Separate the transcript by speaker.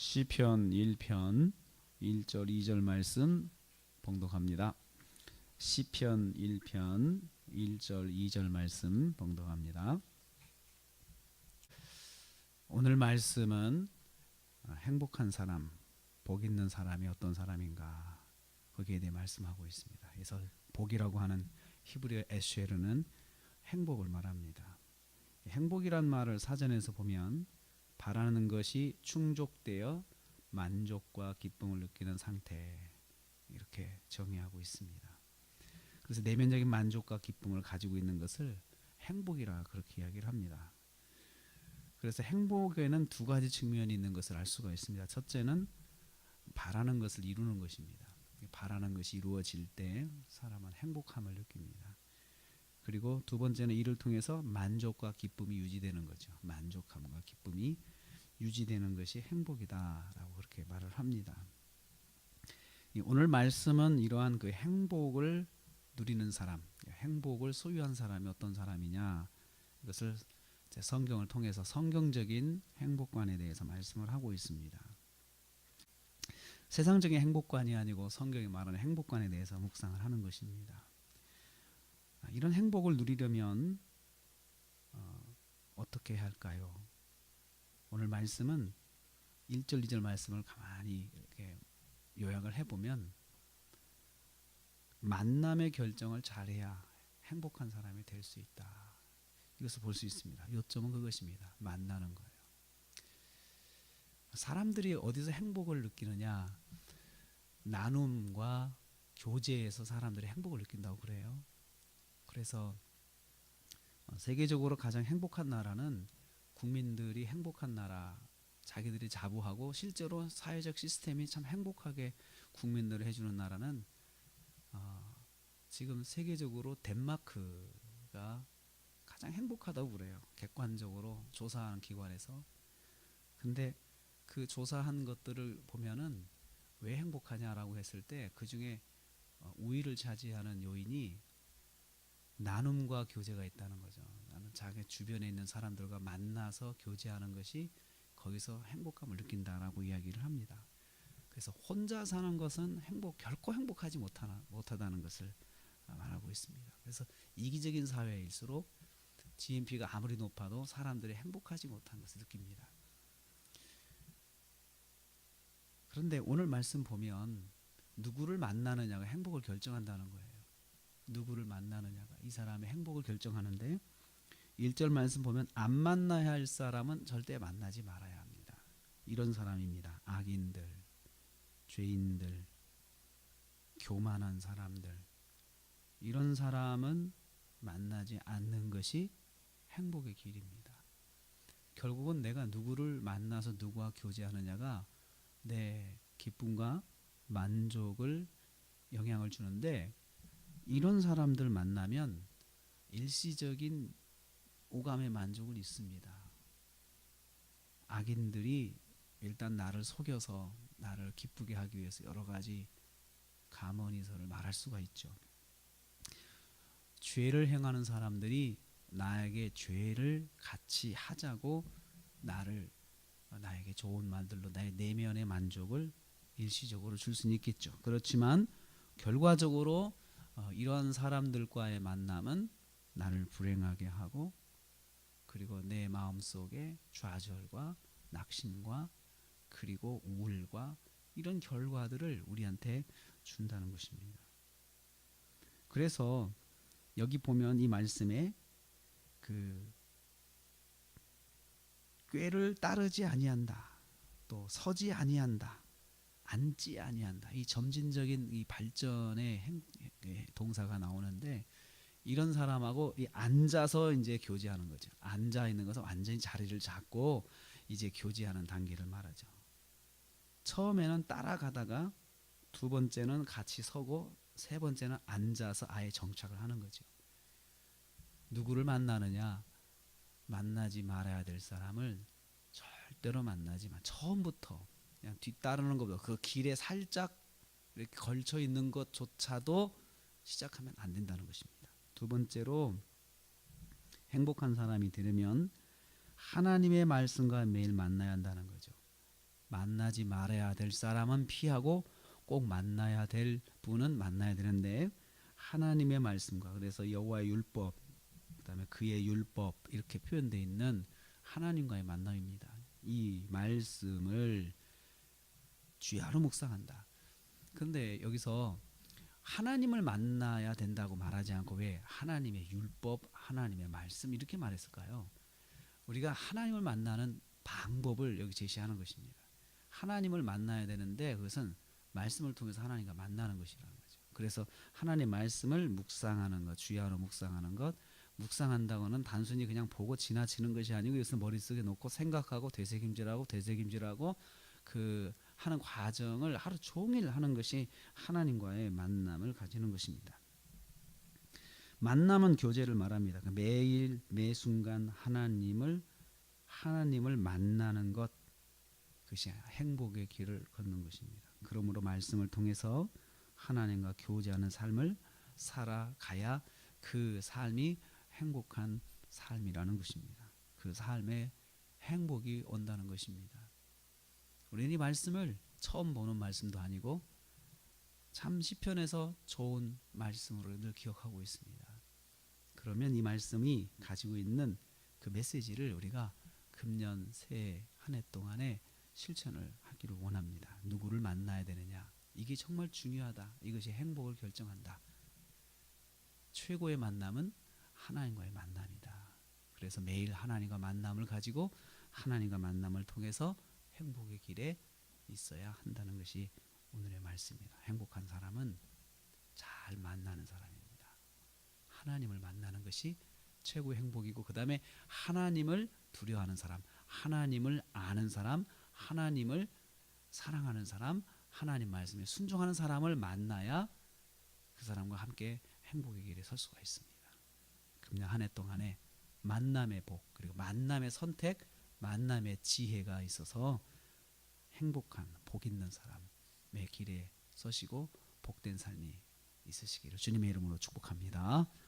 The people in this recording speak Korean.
Speaker 1: 시편 1편 1절 2절 말씀 봉독합니다. 시편 1편 1절 2절 말씀 봉독합니다. 오늘 말씀은 행복한 사람, 복 있는 사람이 어떤 사람인가 거기에 대해 말씀하고 있습니다. 그래서 복이라고 하는 히브리어 에쉐르는 행복을 말합니다. 행복이란 말을 사전에서 보면 바라는 것이 충족되어 만족과 기쁨을 느끼는 상태 이렇게 정의하고 있습니다. 그래서 내면적인 만족과 기쁨을 가지고 있는 것을 행복이라 그렇게 이야기를 합니다. 그래서 행복에는 두 가지 측면이 있는 것을 알 수가 있습니다. 첫째는 바라는 것을 이루는 것입니다. 바라는 것이 이루어질 때 사람은 행복함을 느낍니다. 그리고 두 번째는 이를 통해서 만족과 기쁨이 유지되는 거죠. 만족함과 기쁨이 유지되는 것이 행복이다라고 그렇게 말을 합니다. 오늘 말씀은 이러한 그 행복을 누리는 사람, 행복을 소유한 사람이 어떤 사람이냐 이것을 성경을 통해서 성경적인 행복관에 대해서 말씀을 하고 있습니다. 세상적인 행복관이 아니고 성경이 말하는 행복관에 대해서 묵상을 하는 것입니다. 이런 행복을 누리려면 어, 어떻게 해야 할까요? 오늘 말씀은 1절 2절 말씀을 가만히 이렇게 요약을 해보면 만남의 결정을 잘해야 행복한 사람이 될 수 있다. 이것을 볼 수 있습니다. 요점은 그것입니다. 만나는 거예요. 사람들이 어디서 행복을 느끼느냐? 나눔과 교제에서 사람들이 행복을 느낀다고 그래요. 그래서 세계적으로 가장 행복한 나라는 국민들이 행복한 나라, 자기들이 자부하고 실제로 사회적 시스템이 참 행복하게 국민들을 해주는 나라는 어, 지금 세계적으로 덴마크가 가장 행복하다고 그래요. 객관적으로 조사하는 기관에서. 근데 그 조사한 것들을 보면은 왜 행복하냐라고 했을 때 그 중에 어, 우위를 차지하는 요인이 나눔과 교제가 있다는 거죠. 나는 자기 주변에 있는 사람들과 만나서 교제하는 것이 거기서 행복감을 느낀다라고 이야기를 합니다. 그래서 혼자 사는 것은 행복 결코 행복하지 못하나 못하다는 것을 말하고 있습니다. 그래서 이기적인 사회일수록 GNP가 아무리 높아도 사람들이 행복하지 못한 것을 느낍니다. 그런데 오늘 말씀 보면 누구를 만나느냐가 행복을 결정한다는 거예요. 누구를 만나느냐가 이 사람의 행복을 결정하는데 1절 말씀 보면 안 만나야 할 사람은 절대 만나지 말아야 합니다. 이런 사람입니다. 악인들, 죄인들, 교만한 사람들 이런 사람은 만나지 않는 것이 행복의 길입니다. 결국은 내가 누구를 만나서 누구와 교제하느냐가 내 기쁨과 만족을 영향을 주는데 이런 사람들 만나면 일시적인 오감의 만족을 있습니다. 악인들이 일단 나를 속여서 나를 기쁘게 하기 위해서 여러 가지 감언이설을 말할 수가 있죠. 죄를 행하는 사람들이 나에게 죄를 같이 하자고 나를 나에게 좋은 말들로 나의 내면의 만족을 일시적으로 줄 수는 있겠죠. 그렇지만 결과적으로 어, 이러한 사람들과의 만남은 나를 불행하게 하고 그리고 내 마음 속에 좌절과 낙심과 그리고 우울과 이런 결과들을 우리한테 준다는 것입니다. 그래서 여기 보면 이 말씀에 그 꾀를 따르지 아니한다. 또 서지 아니한다. 앉지 아니한다. 이 점진적인 이 발전의 행, 동사가 나오는데 이런 사람하고 이 앉아서 이제 교제하는 거죠. 앉아 있는 것은 완전히 자리를 잡고 이제 교제하는 단계를 말하죠. 처음에는 따라가다가 두 번째는 같이 서고 세 번째는 앉아서 아예 정착을 하는 거죠. 누구를 만나느냐? 만나지 말아야 될 사람을 절대로 만나지만 처음부터 그냥 뒤따르는 것보다 그 길에 살짝 이렇게 걸쳐 있는 것조차도 시작하면 안 된다는 것입니다. 두 번째로 행복한 사람이 되려면 하나님의 말씀과 매일 만나야 한다는 거죠. 만나지 말아야 될 사람은 피하고 꼭 만나야 될 분은 만나야 되는데 하나님의 말씀과 그래서 여호와의 율법 그다음에 그의 율법 이렇게 표현되어 있는 하나님과의 만남입니다. 이 말씀을 주야로 묵상한다. 그런데 여기서 하나님을 만나야 된다고 말하지 않고 왜 하나님의 율법, 하나님의 말씀 이렇게 말했을까요? 우리가 하나님을 만나는 방법을 여기 제시하는 것입니다. 하나님을 만나야 되는데 그것은 말씀을 통해서 하나님과 만나는 것이라는 거죠. 그래서 하나님의 말씀을 묵상하는 것, 주야로 묵상하는 것, 묵상한다고는 단순히 그냥 보고 지나치는 것이 아니고 이것을 머릿속에 놓고 생각하고 되새김질하고 되새김질하고 그 하는 과정을 하루 종일 하는 것이 하나님과의 만남을 가지는 것입니다. 만남은 교제를 말합니다. 그 매일 매 순간 하나님을 하나님을 만나는 것 그것이 행복의 길을 걷는 것입니다. 그러므로 말씀을 통해서 하나님과 교제하는 삶을 살아가야 그 삶이 행복한 삶이라는 것입니다. 그 삶에 행복이 온다는 것입니다. 우리는 이 말씀을 처음 보는 말씀도 아니고 참 시편에서 좋은 말씀으로 늘 기억하고 있습니다. 그러면 이 말씀이 가지고 있는 그 메시지를 우리가 금년 새해 한 해 동안에 실천을 하기를 원합니다. 누구를 만나야 되느냐? 이게 정말 중요하다. 이것이 행복을 결정한다. 최고의 만남은 하나님과의 만남이다. 그래서 매일 하나님과 만남을 가지고 하나님과 만남을 통해서 행복의 길에 있어야 한다는 것이 오늘의 말씀입니다. 행복한 사람은 잘 만나는 사람입니다. 하나님을 만나는 것이 최고의 행복이고 그 다음에 하나님을 두려워하는 사람, 하나님을 아는 사람, 하나님을 사랑하는 사람, 하나님 말씀에 순종하는 사람을 만나야 그 사람과 함께 행복의 길에 설 수가 있습니다. 금년 한 해 동안에 만남의 복 그리고 만남의 선택, 만남의 지혜가 있어서 행복한 복 있는 사람의 길에 서시고 복된 삶이 있으시기를 주님의 이름으로 축복합니다.